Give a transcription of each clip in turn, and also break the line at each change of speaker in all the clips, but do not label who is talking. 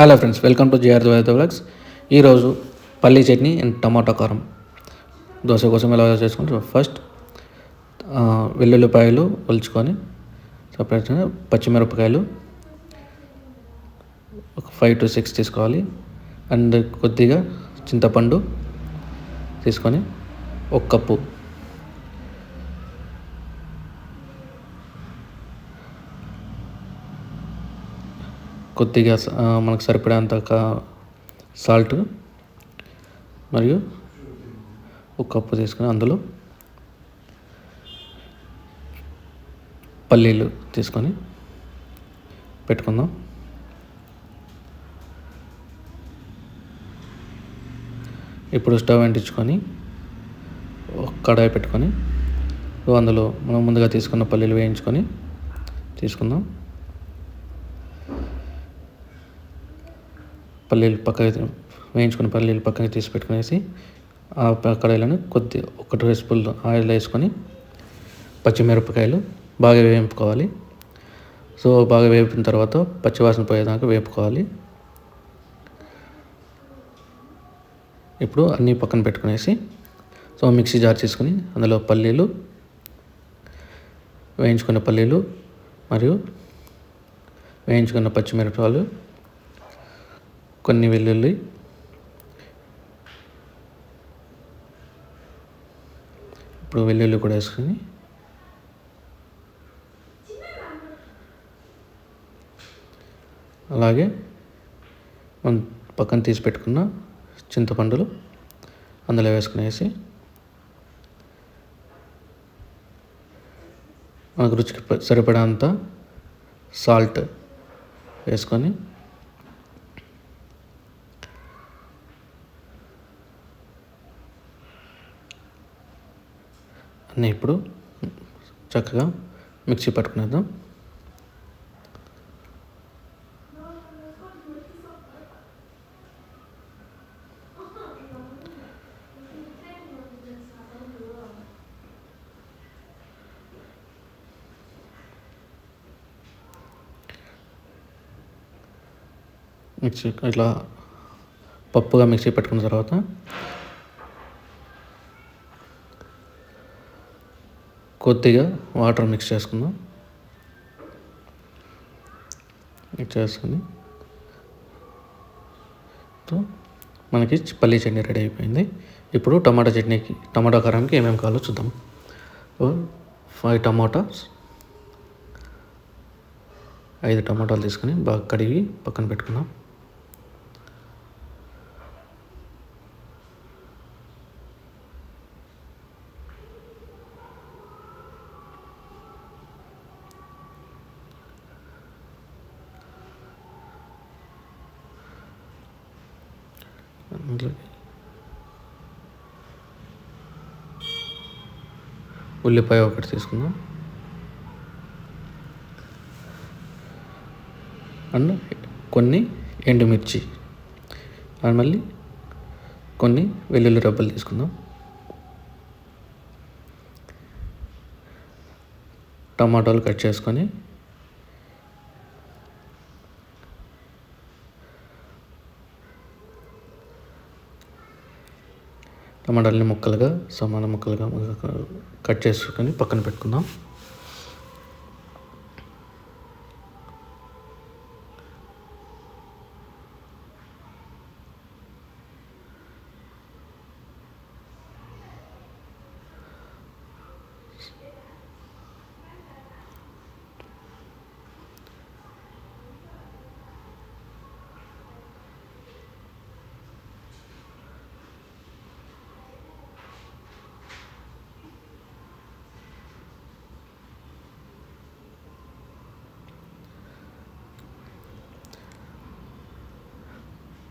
Hello friends welcome to JR Dwaita blogs ఈరోజు పల్లీ chutney and టమాటా కారం. దోశ కోసం ఎలా చేసుకుంటాం ఫస్ట్ వెల్లుల్లిపాయలు ఒలుచుకొని సపరేట్ పచ్చిమిరపకాయలు ఒక ఫైవ్ టు సిక్స్ తీసుకోవాలి. అండ్ కొద్దిగా చింతపండు తీసుకొని ఒక కప్పు కొద్దిగా మనకు సరిపడేంత కా- సాల్ట్ మరియు ఒక కప్పు తీసుకొని అందులో పల్లీలు తీసుకొని పెట్టుకుందాం. ఇప్పుడు స్టవ్ అంటించుకొని కడాయి పెట్టుకొని అందులో మనం ముందుగా తీసుకున్న పల్లీలు వేయించుకొని తీసుకుందాం. పల్లీలు పక్కకి వేయించుకుని పల్లీలు పక్కకి తీసి పెట్టుకునేసి ఆ ప- కడాయిలను కొద్ది ఒక టూ స్పూన్ ఆయిల్ వేసుకొని పచ్చిమిరపకాయలు బాగా వేయింపుకోవాలి. సో బాగా వేపిన తర్వాత పచ్చివాసన పోయేదాకా వేపుకోవాలి. ఇప్పుడు అన్నీ పక్కన పెట్టుకునేసి సో మిక్సీ జార్ చేసుకుని అందులో పల్లీలు వేయించుకున్న పల్లీలు మరియు వేయించుకున్న పచ్చిమిరపకాయలు కొన్ని వెల్లుల్లి. ఇప్పుడు వెల్లుల్లి కూడా వేసుకొని. అలాగే మనం పక్కన తీసి పెట్టుకున్న చింతపండులు అందులో వేసుకునేసి మనకు రుచికి సరిపడంత సాల్ట్ వేసుకొని అన్నీ ఇప్పుడు చక్కగా మిక్సీ పట్టుకునేద్దాం. మిక్సీ ఇట్లా పప్పుగా మిక్సీ పెట్టుకున్న తర్వాత కొద్దిగా వాటర్ మిక్స్ చేసుకుందాం. మిక్స్ చేసుకుని మనకి పల్లీ చట్నీ రెడీ అయిపోయింది. ఇప్పుడు టమాటా చట్నీకి టమాటా కారంకి ఏమేమి కావాలో చూద్దాం. ఫైవ్ టమాటాస్ ఐదు టమాటాలు తీసుకొని బాగా కడిగి పక్కన పెట్టుకుందాం. ఇంట్లోకి ఉల్లిపాయ ఒకటి తీసుకుందాం. అండ్ కొన్ని ఎండుమిర్చి. అండ్ మళ్ళీ కొన్ని వెల్లుల్లి రబ్బలు తీసుకుందాం. టమాటాలు కట్ చేసుకొని టమాటాలని ముక్కలుగా సమాన ముక్కలుగా కట్ చేసుకొని పక్కన పెట్టుకుందాం.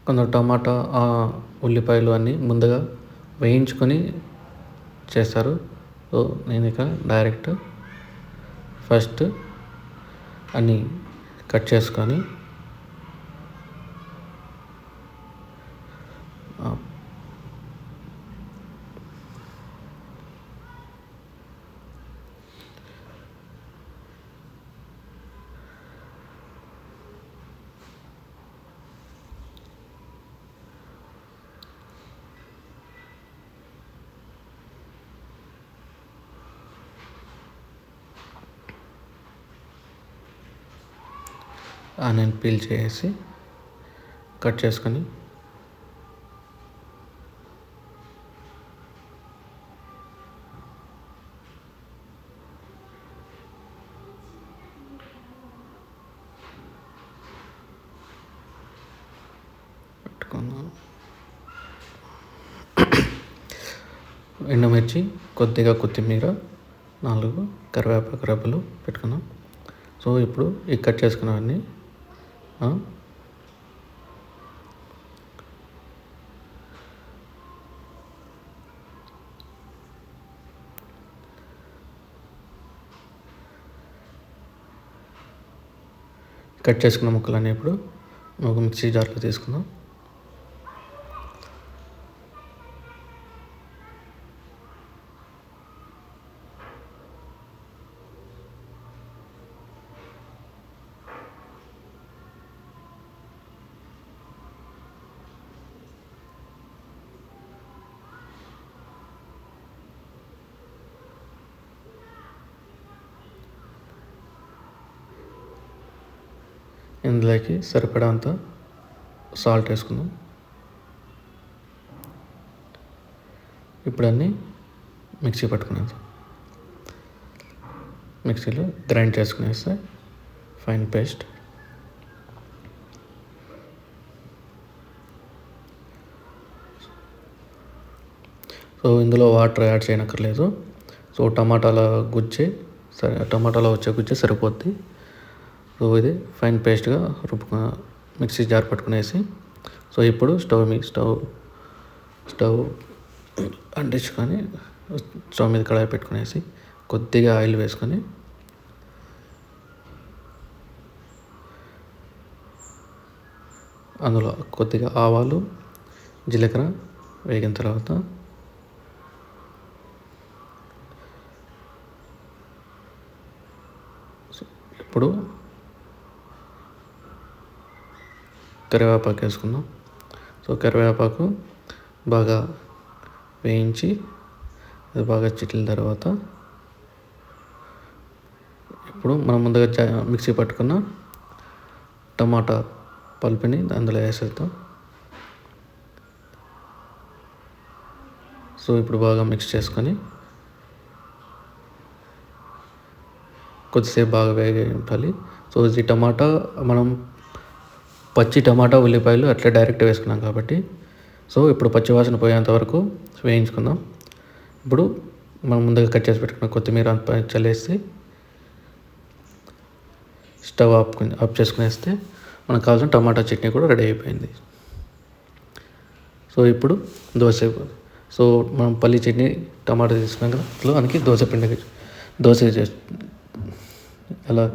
కొందరు టమాటా ఉల్లిపాయలు అన్నీ ముందుగా వేయించుకొని చేస్తారు. సో నేను ఇక డైరెక్ట్ ఫస్ట్ అన్నీ కట్ చేసుకొని ఆ, ఆనియన్ పీల్ చేసి కట్ చేసుకొని పెట్టుకున్నాను. ఎండుమిర్చి కొద్దిగా కొత్తిమీర నాలుగు కరివేపాకు రెబ్బలు పెట్టుకున్నాం. సో ఇప్పుడు ఈ కట్ చేసుకున్నవన్నీ కట్ చేసుకున్న ముక్కలన్నీ ఇప్పుడు ఒక మిక్సీ జార్లో తీసుకుందాం. ఇందులోకి సరిపడంత సాల్ట్ వేసుకుందాం. ఇప్పుడు అన్నీ మిక్సీ పట్టుకునేది మిక్సీలో గ్రైండ్ చేసుకునేస్తే ఫైన్ పేస్ట్. సో ఇందులో వాటర్ యాడ్ చేయనక్కర్లేదు. సో టమాటాల గుజ్జే సరే టమాటాలో వచ్చే గుజ్జే సరిపోద్ది. సో ఇది ఫైన్ పేస్ట్గా రుబ్బు మిక్సీ జార్ పట్టుకునేసి సో ఇప్పుడు స్టవ్ మీ స్టవ్ స్టవ్ అంటించుకొని స్టవ్ మీద కడాయి పెట్టుకునేసి కొద్దిగా ఆయిల్ వేసుకొని అందులో కొద్దిగా ఆవాలు జీలకర్ర వేగిన తర్వాత ఇప్పుడు కరివేపాకు వేసుకుందాం. సో కరివేపాకు బాగా వేయించి అది బాగా చిట్లిన తర్వాత ఇప్పుడు మనం ముందుగా మిక్సీ పట్టుకున్న టమాటా పల్పిని అందులో వేసేద్దాం. సో ఇప్పుడు బాగా మిక్స్ చేసుకొని కొద్దిసేపు బాగా వేగించాలి సో ఇది టమాటా మనం పచ్చి టమాటా ఉల్లిపాయలు అట్లా డైరెక్ట్ వేసుకున్నాం కాబట్టి. సో ఇప్పుడు పచ్చి వాసన పోయేంత వరకు వేయించుకుందాం. ఇప్పుడు మనం ముందుగా కట్ చేసి పెట్టుకున్న కొత్తిమీర చల్లేసి స్టవ్ ఆఫ్ ఆఫ్ చేసుకునేస్తే మనకు కావాల్సిన టమాటా చట్నీ కూడా రెడీ అయిపోయింది. సో ఇప్పుడు దోశ సో మనం పల్లి చట్నీ టమాటా తీసుకున్నాం కదా. మనకి దోశ పిండి దోశ చే అలా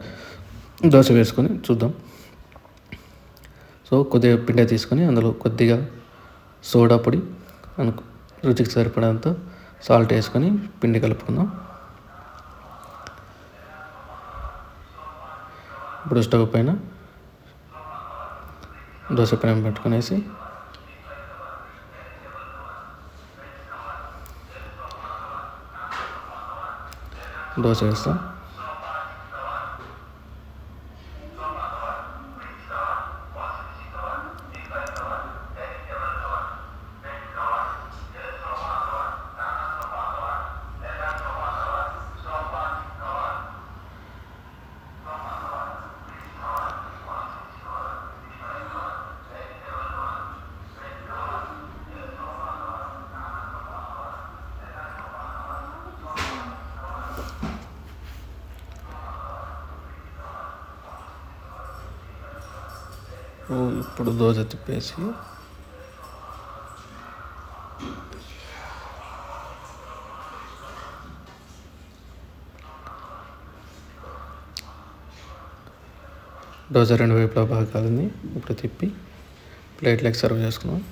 దోశ వేసుకొని చూద్దాం. సో కొద్దిగా పిండి తీసుకొని అందులో కొద్దిగా సోడా పొడి అనుకు రుచికి సరిపడంత సాల్ట్ వేసుకొని పిండి కలుపుకుందాం. ఇప్పుడు స్టవ్ పైన దోశ పైన పెట్టుకునేసి దోశ వేస్తాం. ఇప్పుడు దోశ తిప్పేసి. దోశ రెండు వైపులా బాగా ఇప్పుడు తిప్పి ప్లేట్లోకి సర్వ్ చేసుకున్నాం.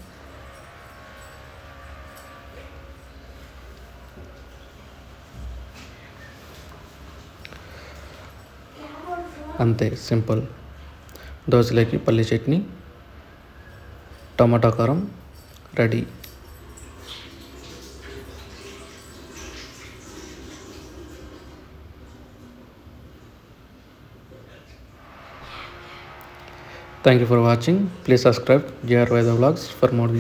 అంతే సింపుల్. దోశలోకి పల్లి చట్నీ టమాటా కారం ready. Thank you for watching please subscribe JR Vaida vlogs for more